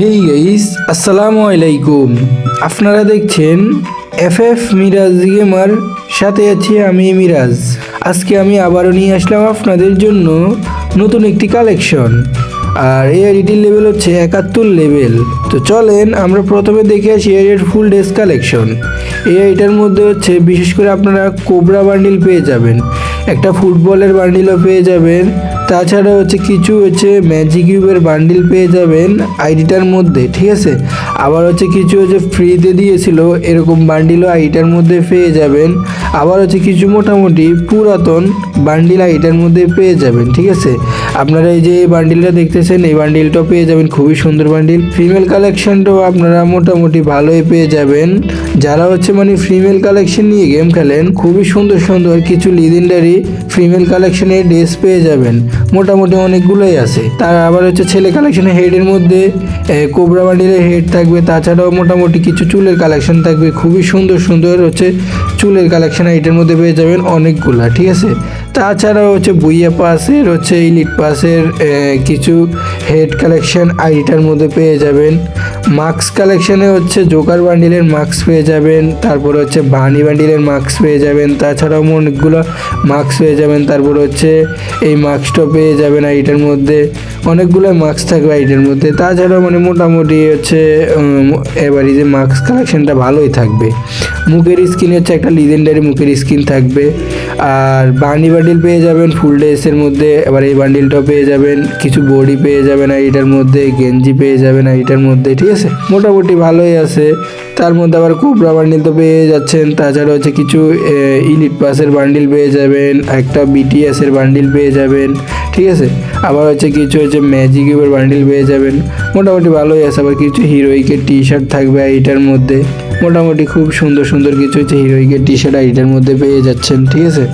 হেই আসসালামু আলাইকুম আপনারা দেখছেন এফ এফ মিরাজ গেমার সাথে আছি আমি মিরাজ আজকে আমি আবারও নিয়ে আসলাম আপনাদের জন্য নতুন একটি কালেকশন আর এই আইডিটির লেভেল হচ্ছে একাত্তর লেভেল তো চলেন, আমরা প্রথমে দেখে আসি এর ফুল ডেস কালেকশন এই আইটার মধ্যে হচ্ছে বিশেষ করে আপনারা কোবরা বান্ডিল পেয়ে যাবেন, একটা ফুটবলের বান্ডিলও পেয়ে যাবেন, তাছাড়া হচ্ছে কিছু হচ্ছে ম্যাজিক কিউবের বান্ডিল পেয়ে যাবেন আইডিটার মধ্যে, ঠিক আছে? আবার হচ্ছে কিছু হচ্ছে ফ্রিতে দিয়েছিল, এরকম বান্ডিলও আইডিটার মধ্যে পেয়ে যাবেন। আবার হচ্ছে কিছু মোটামুটি পুরাতন বান্ডিল আইডিটার মধ্যে পেয়ে যাবেন, ঠিক আছে? আপনারা এই যে বান্ডিলটা দেখতেছেন, এই বান্ডিলটাও পেয়ে যাবেন, খুবই সুন্দর বান্ডিল ফিমেল কালেকশনটাও আপনারা মোটামুটি ভালোই পেয়ে যাবেন। যারা হচ্ছে মানে ফিমেল কালেকশন নিয়ে গেম খেলেন, খুবই সুন্দর সুন্দর কিছু লিজেন্ডারি ফিমেল কালেকশনের ড্রেস পেয়ে যাবেন। মোটামুটি অনেকগুলোই আছে। তার আবার হচ্ছে ছেলে কালেকশনের হেডের মধ্যে কোবরা বান্ডিলের হেড থাকবে। তাছাড়াও মোটামুটি কিছু চুলের কালেকশন থাকবে। খুবই সুন্দর সুন্দর হচ্ছে চুলের কালেকশন এটার মধ্যে পেয়ে যাবেন অনেকগুলা, ঠিক আছে? তাছাড়াও হচ্ছে বুইয়া পাসের, হচ্ছে ইলিট পাসের কিছু হেড কালেকশন আইডিটার মধ্যে পেয়ে যাবেন। মাস্ক কালেকশনে হচ্ছে জোকার বান্ডিলের মাস্ক পেয়ে যাবেন, তারপর হচ্ছে বানি বান্ডিলের মাস্ক পেয়ে যাবেন, তাছাড়াও অনেকগুলো মাস্ক পেয়ে যাবেন, তারপর হচ্ছে এই মাস্কটা পেয়ে যাবেন আইটার মধ্যে। অনেকগুলো মাস্ক থাকবে রাইডের মধ্যে। তাছাড়াও মানে মোটামুটি হচ্ছে এবার যে মাস্ক কালেকশনটা ভালোই থাকবে। মুখের স্কিন হচ্ছে একটা লিজেন্ডারি মুখের স্কিন থাকবে। আর বানি বান্ডিল পেয়ে যাবেন ফুল ড্রেসের মধ্যে। আবার এই বান্ডিলটাও পেয়ে যাবেন, কিছু বডি পেয়ে যাবেন আর এটার মধ্যে, গেঞ্জি পেয়ে যাবেন আর এটার মধ্যে, ঠিক আছে? মোটামুটি ভালোই আছে। তার মধ্যে আবার কোবরা বান্ডিল তো পেয়ে যাচ্ছেন, তাছাড়া হচ্ছে কিছু ইলিট পাসের বান্ডিল পেয়ে যাবেন, একটা বিটিএসের বান্ডিল পেয়ে যাবেন, ঠিক আছে? আবার হচ্ছে কিছু হচ্ছে ম্যাজিক কিউবের বান্ডিল পেয়ে যাবেন, মোটামুটি ভালোই আছে। আবার কিছু হিরোইকের টি শার্ট থাকবে এইটার মধ্যে। মোটামুটি খুব সুন্দর সুন্দর কিছু হচ্ছে হিরোইকের টি শার্ট এইটার মধ্যে পেয়ে যাচ্ছেন, ঠিক আছে?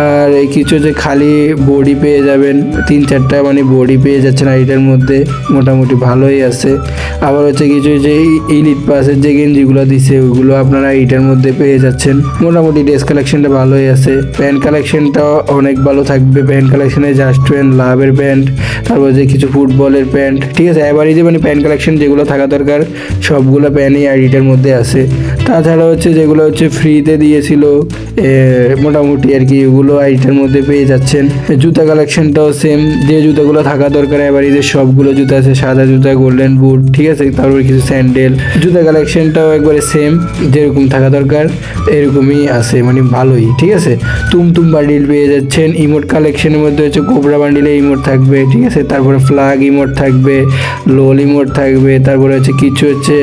আর এই কিছু হচ্ছে খালি বডি পেয়ে যাবেন, তিন চারটা মানে বডি পেয়ে যাচ্ছেন এইটার মধ্যে মোটামুটি ভালোই আছে। আবার হচ্ছে কিছু যে ইলিট পাসের যে গেঞ্জিগুলো দিছে ওইগুলো আপনারা এইটার মধ্যে পেয়ে যাচ্ছেন। মোটামুটি ড্রেস কালেকশনটা ভালোই আছে। প্যান্ট কালেকশনটা অনেক ভালো থাকবে। প্যান্ট কালেকশনে জাস্ট প্যান্ট লাভের প্যান্ট তারপর যে কিছু ফুটবলের প্যান্ট ঠিক আছে? এবারই যে মানে প্যান্ট কালেকশন যেগুলো থাকা দরকার, সবগুলো প্যান্টই আইডিটার মধ্যে আছে। আছে তাছাড়া হচ্ছে যেগুলো হচ্ছে ফ্রিতে দিয়েছিল মোটামুটি আর কি ওগুলো আইডিটার মধ্যে পেয়ে যাচ্ছেন। জুতা কালেকশনটাও সেম যে জুতাগুলো থাকা দরকার, এবার যে সবগুলো জুতা আছে, সাদা জুতা গোল্ডেন বুট ঠিক আছে? তারপর কিছু স্যান্ডেল জুতা কালেকশনটাও একবারে সেম যেরকম থাকা দরকার, এরকমই আছে মানে ভালোই, ঠিক আছে? তুমতুম বান্ডিল পেয়ে যাচ্ছেন। ইমোট কালেকশনের মধ্যে হচ্ছে কোবরা বান্ডিলে ইমোট থাকবে, ঠিক আছে? তারপরে ফ্লাগ ইমোট থাকবে লোল ইমোট থাকবে, তারপরে হচ্ছে কিছু হচ্ছে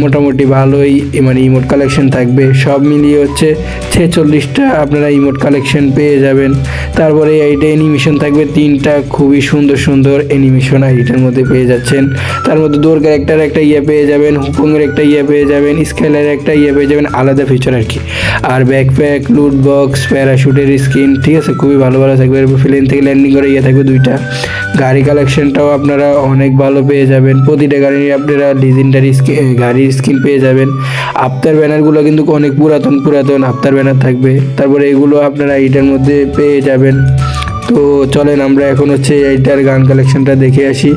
মোটামুটি ভালোই মানে ইমোট কালেকশন থাকবে। সব মিলিয়ে হচ্ছে ছেচল্লিশটা আপনারা ইমোট কালেকশন পেয়ে যাবেন। তারপরে এইটা অ্যানিমেশন থাকবে, তিনটা খুবই সুন্দর সুন্দর অ্যানিমেশন এইটার মধ্যে পেয়ে যাচ্ছেন। তার মধ্যে দৌড় ক্যারেক্টার একটা ইয়ে পেয়ে যাবেন, হুকুমের একটা ইয়ে পেয়ে যাবেন স্কেলের একটা ইয়ে পেয়ে যাবেন, আলাদা ফিচার আর কি। আর ব্যাকপ্যাক লুট বক্স প্যারাশুটের স্কিন ঠিক আছে? খুবই ভালো ভালো থাকবে। প্লেন থেকে ল্যান্ডিং করে ইয়ে থাকবে দুইটা। গাড়ি কালেকশনটাও আপনারা অনেক ভালো পেয়ে যাবেন। প্রতিটা গাড়ি আপনারা লিজেন্ডারি গাড়ির স্কিল পেয়ে যাবেন। আফতার ব্যানারগুলো কিন্তু অনেক পুরাতন পুরাতন আফতার ব্যানার থাকবে। তারপরে এগুলো আপনারা এটার মধ্যে পেয়ে যাবেন। তো চলেন আমরা এখন হচ্ছে এইটার গান কালেকশনটা দেখে আসি।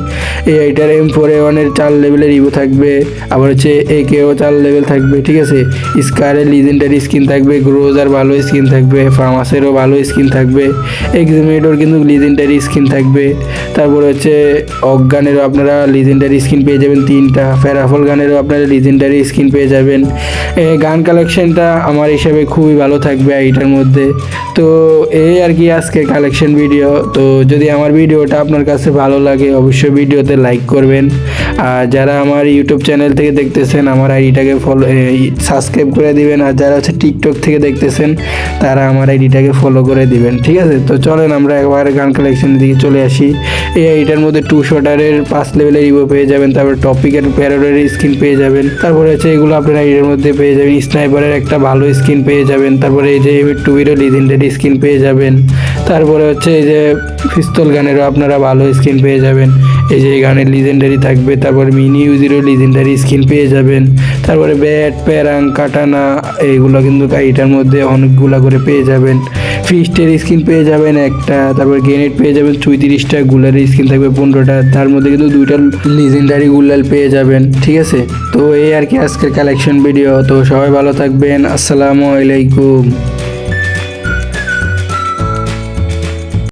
এই এইটার এম ফোর এ ওয়ানের চার লেভেলের ইভো থাকবে, আবার হচ্ছে এ কেও চার লেভেল থাকবে, ঠিক আছে? স্কারের লিজেন্ডারি স্কিন থাকবে গ্রোজার ভালো স্কিন থাকবে ফার্মাসেরও ভালো স্কিন থাকবে এক্সিমেটর কিন্তু লিজেন্ডারি স্কিন থাকবে, তারপরে হচ্ছে অজ্ঞানেরও আপনারা লিজেন্ডারি স্কিন পেয়ে যাবেন তিনটা ফেরাফল গানেরও আপনারা লিজেন্ডারি স্কিন পেয়ে যাবেন। গান কালেকশনটা আমার হিসাবে খুবই ভালো থাকবে এইটার মধ্যে। তো এই আর কি আজকে কালেকশন ভিডিও তো যদি আমার ভিডিওটা আপনার কাছে ভালো লাগে, অবশ্যই ভিডিওতে লাইক করবেন। আর যারা আমার ইউটিউব চ্যানেল থেকে দেখতেছেন, আমার আইডিটাকে ফলো সাবস্ক্রাইব করে দিবেন। আর যারা হচ্ছে টিকটক থেকে দেখতেছেন, তারা আমার আইডিটাকে ফলো করে দিবেন, ঠিক আছে? তো চলেন আমরা একবার গান কালেকশনের দিকে চলে আসি। এই আইডিটার মধ্যে টু শটারের পাঁচ লেভেলের ইভো পেয়ে যাবেন, তারপর টপিকের প্যারোডের স্কিন পেয়ে যাবেন, তারপরে হচ্ছে এগুলো আপনার এর মধ্যে পেয়ে যাবেন স্নাইপারের একটা ভালো স্কিন পেয়ে যাবেন, তারপরে এই যে টুবিরও লিজেন্ডারি স্কিন পেয়ে যাবেন, তারপরে হচ্ছে এই যে পিস্তল গানেরও আপনারা ভালো স্কিন পেয়ে যাবেন। এই যে গানের লিজেন্ডারি থাকবে, তারপর মিনি ইউজিরও লিজেন্ডারি স্কিন পেয়ে যাবেন। তারপরে ব্যাট প্যারাং কাটানা এইগুলো কিন্তু এটার মধ্যে অনেকগুলো করে পেয়ে যাবেন। ফিস্টের স্কিন পেয়ে যাবেন একটা, তারপর গ্রেনেড পেয়ে যাবেন, চৌত্রিশটা গুলারের স্কিন থাকবে, পনেরোটা। তার মধ্যে কিন্তু দুইটা লিজেন্ডারি গুলাল পেয়ে যাবেন, ঠিক আছে? তো এই আর কি আজকের কালেকশন ভিডিও তো সবাই ভালো থাকবেন, আসসালামু আলাইকুম।